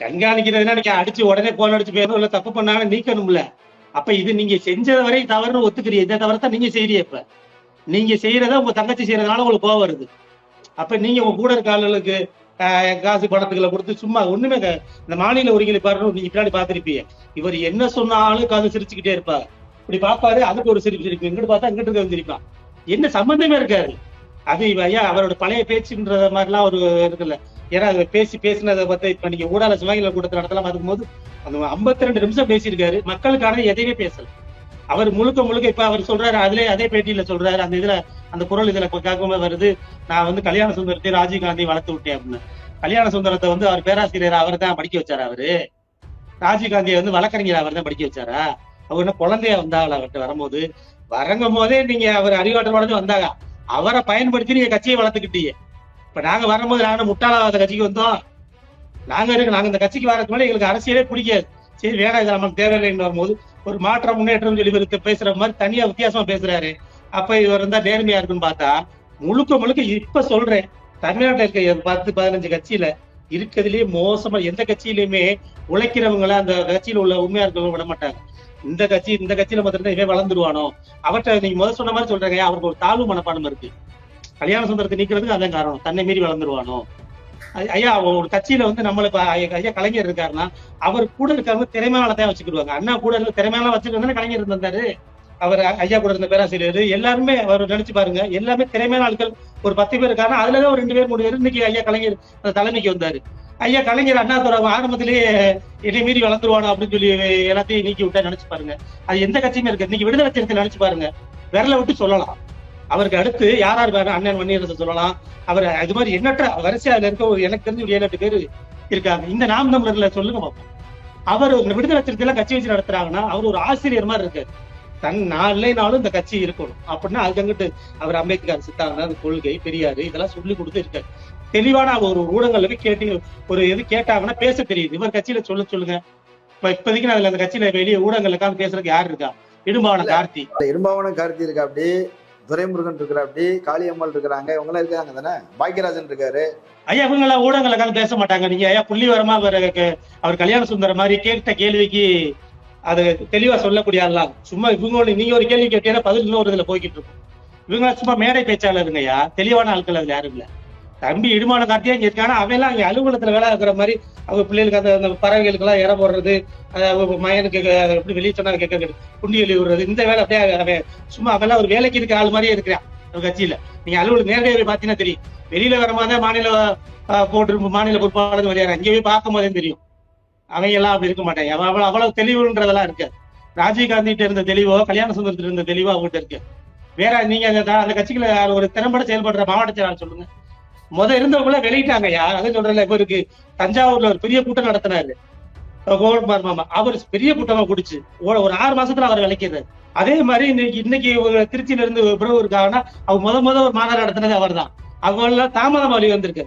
கண்காணிக்கிறதுனா நீங்க அடிச்சு உடனே போன் அடிச்சு போயிடும் இல்ல தப்பு பண்ணாலும் நீக்கணும்ல. அப்ப இது நீங்க செஞ்சது வரை தவறுன்னு ஒத்துக்கிறீங்க. இந்த தவிரத்தான் நீங்க செய்யறீ இப்ப. நீங்க செய்யறத உங்க தங்கச்சி செய்யறதுனால உங்களுக்கு கோவம் வருது. அப்ப நீங்க உங்க கூட இருக்க ஆளுகளுக்கு காசு பணத்துக்களை கொடுத்து சும்மா ஒண்ணுமே இந்த மாநில ஒருங்கிணைப்பாரு நீங்க பின்னாடி பாத்திருப்பீங்க இவர் என்ன சொன்னாலும் காது சிரிச்சுக்கிட்டே இருப்பாரு. இப்படி பாப்பாரு அதுக்கு ஒரு சிரிப்பு சிரிப்பு. இங்கிட்டு பார்த்தா இங்கிட்டு இருக்க சிரிப்பான். என்ன சம்பந்தமே இருக்காரு அது ஐயா அவரோட பழைய பேச்சுன்ற மாதிரிலாம் ஒரு இருக்குல்ல. ஏன்னா அது பேசி பேசினதை பத்தி இப்ப நீங்க ஊடால சிவாங்கில கூட்டத்தில் நடத்தலாம் பார்க்கும்போது அந்த 52 ரெண்டு நிமிஷம் பேசியிருக்காரு. மக்களுக்கான எதையுமே பேசல. அவர் முழுக்க முழுக்க இப்ப அவர் சொல்றாரு அதுலயே அதே பேட்டியில சொல்றாரு அந்த இதுல அந்த குரல் இதுல கேட்கும்போது வருது நான் வந்து கல்யாண சுந்தரத்தை ராஜீவ் காந்தி வளர்த்து விட்டேன் அப்படின்னு. கல்யாண சுந்தரத்தை வந்து அவர் பேராசிரியர் அவர் தான் படிக்க வச்சாரு அவரு. ராஜீவ் காந்தியை வந்து வழக்கறிஞர் அவர் தான் படிக்க வச்சாரா? அவர் என்ன குழந்தைய வந்தாள் அவர்கிட்ட வரும்போது வரங்கும் போதே நீங்க அவர் அறிவாற்றலோட வந்தாங்க அவரை பயன்படுத்தி நீங்க கட்சியை வளர்த்துக்கிட்டீங்க. இப்ப நாங்க வரும்போது நாங்க முட்டாளாத கட்சிக்கு வந்தோம். நாங்க இருக்கு நாங்க இந்த கட்சிக்கு வரதுக்கு மேலே எங்களுக்கு அரசியலே பிடிக்காது. சரி வேணாம் இது நமக்கு தேவையில்லைன்னு வரும்போது ஒரு மாற்றம் முன்னேற்றம் சொல்லி இவருக்கு பேசுற மாதிரி தனியா வித்தியாசமா பேசுறாரு. அப்ப இவர் இருந்தா நேர்மையா இருக்குன்னு பார்த்தா முழுக்க முழுக்க இப்ப சொல்றேன் தமிழ்நாட்டில் இருக்க பத்து பதினஞ்சு கட்சியில இருக்கிறதுலயே மோசமா எந்த கட்சியிலுமே உழைக்கிறவங்களை அந்த கட்சியில உள்ள உண்மையா இருக்கவங்க விட மாட்டாங்க. இந்த கட்சி இந்த கட்சியில மாத்திரம் இவன் வளர்ந்துருவானோ? அவற்றை நீங்க முதல் சொன்ன மாதிரி சொல்றாங்க அவருக்கு ஒரு தாழ்வு மனப்பான்மை இருக்கு. கல்யாண சுந்தரத்தை நீக்கிறதுக்கு அதான் காரணம். தன்னை மீறி வளர்ந்துருவானோ? ஐயா ஒரு கட்சியில வந்து நம்மளுக்கு ஐயா கலைஞர் இருக்காருன்னா அவர் கூட இருக்கிறவங்க திறமையால தான் வச்சுக்கிடுவாங்க. அண்ணா கூட இருந்த திறமையால வச்சுக்கிறதுனா கலைஞர் இருந்தாரு. அவர் ஐயா கூட இருந்த பேராசிரியர். எல்லாருமே அவர் நினைச்சு பாருங்க எல்லாமே திறமையான ஆட்கள். ஒரு பத்து பேர் இருக்காங்க அதுலதான் ஒரு ரெண்டு பேர் மூணு பேர். இன்னைக்கு ஐயா கலைஞர் தலைமைக்கு வந்தாரு. ஐயா கலைஞர் அண்ணாதுரை ஆரம்பத்திலேயே என்னை மீறி வளர்ந்துருவானோ அப்படின்னு சொல்லி எல்லாத்தையும் நீக்கி விட்டா நினைச்சு பாருங்க. அது எந்த கட்சியுமே இருக்கு இன்னைக்கு விடுதலை சிறுத்தை நினைச்சு பாருங்க. விரல விட்டு சொல்லலாம். அவருக்கு அடுத்து யார் யார் வேற அண்ணன் வன்னியரசு சொல்லலாம். அவர் அது மாதிரி எண்ணற்ற வரிசையா அதுல இருக்க ஒரு எனக்கு தெரிஞ்ச ஒரு ஏழு எட்டு பேர் இருக்காங்க. இந்த நாம் தமிழர்ல சொல்லுங்க பார்ப்போம் அவர் விடுதலை சிறுத்தையில கட்சி வச்சு நடத்துறாங்கன்னா அவர் ஒரு ஆசிரியர் மாதிரி இருக்காரு. தன் நாளே நாளும் இந்த கட்சி இருக்கணும். அப்படின்னா அதுக்கு அவர் அம்பேத்கர் சித்தாந்தம் அந்த கொள்கை பெரியாரு இதெல்லாம் சொல்லி கொடுத்து இருக்காரு. தெளிவான ஒரு ஊடகங்கள்ல போய் கேட்டு ஒரு இது கேட்டாங்கன்னா பேச தெரியுது. இவர் கட்சியில சொல்ல சொல்லுங்க. இப்ப இப்போதைக்கு நான் அந்த கட்சியில வெளியே ஊடகங்கள்ல உட்கார்ந்து பேசுறதுக்கு யார் இருக்கா? இடும்பாவன கார்த்தி. இரும்பாவனம் கார்த்தி இருக்கா அப்படி துரைமுருகன் இருக்கிற அப்படி காளியம்மாள் இருக்கிறாங்க இவங்க எல்லாம் இருக்காங்க தானே? பாக்கியராஜன் இருக்காரு. ஐயா இவங்க எல்லாம் உட்கார்ந்து பேச மாட்டாங்க. நீங்க ஐயா புள்ளி வரமா அவர் அவர் கல்யாண சுந்தரம் மாதிரி கேட்ட கேள்விக்கு அது தெளிவா சொல்லக்கூடிய ஆள்லாம் சும்மா இவங்க நீங்க ஒரு கேள்வி கேட்டீங்கன்னா பதில் இன்னொரு இதுல போய்கிட்டு இருக்கும். இவங்க சும்மா மேடை பேச்சாளருங்க ஐயா. தெளிவான ஆட்கள் அதுல யாரும் இல்ல. தம்பி இடுமான காட்டியே இங்க இருக்கானா? அவெல்லாம் எல்லாம் இங்க அலுவலகத்துல வேலை இருக்கிற மாதிரி அவங்க பிள்ளைகளுக்கு அந்த அந்த பறவைகளுக்கு எல்லாம் இற போடுறது அவங்க மயனுக்கு எப்படி வெளியே சொன்னா கேட்க குண்டி எழுதி விடுறது இந்த வேலை அப்படியே அவன் சும்மா அவெல்லாம் ஒரு வேலைக்கு இருக்க ஆள் மாதிரியே இருக்கிறான் கட்சியில. நீங்க அலுவலகம் நேரடியாக பாத்தீங்கன்னா தெரியும். வெளியில வரும்போதே மாநில போட்டு மாநில பொறுப்பாளர் வரையாரு அங்கே போய் பார்க்கும் போதே தெரியும். அவங்க எல்லாம் அப்படி இருக்க மாட்டாங்க. அவ- அவ்வளவு அவ்வளவு தெளிவுன்றதெல்லாம் இருக்கு ராஜீவ் காந்திட்ட இருந்த தெளிவோ கல்யாண சுந்தரத்துல இருந்த தெளிவோ அவங்ககிட்ட இருக்கு. வேற நீங்க அந்த அந்த ஒரு திறம்பட செயல்படுற மாவட்ட செயலாளர் சொல்லுங்க. முத இருந்தவங்கள வெளியிட்டாங்க யார் அதை சொல்றேன் இவருக்கு தஞ்சாவூர்ல ஒரு பெரிய கூட்டம் நடத்தினாரு. கோல்மார் மாமா அவர் பெரிய கூட்டமா குடிச்சு. ஒரு ஒரு ஆறு மாசத்துல அவர் விளைக்கிறாரு அதே மாதிரி இன்னைக்கு இன்னைக்கு திருச்சியில இருந்து பிரபு இருக்காங்கன்னா அவர் முத முத ஒரு மாநாடு நடத்தினது அவர் தான் அவங்க தாமதம் வழி வந்திருக்கு.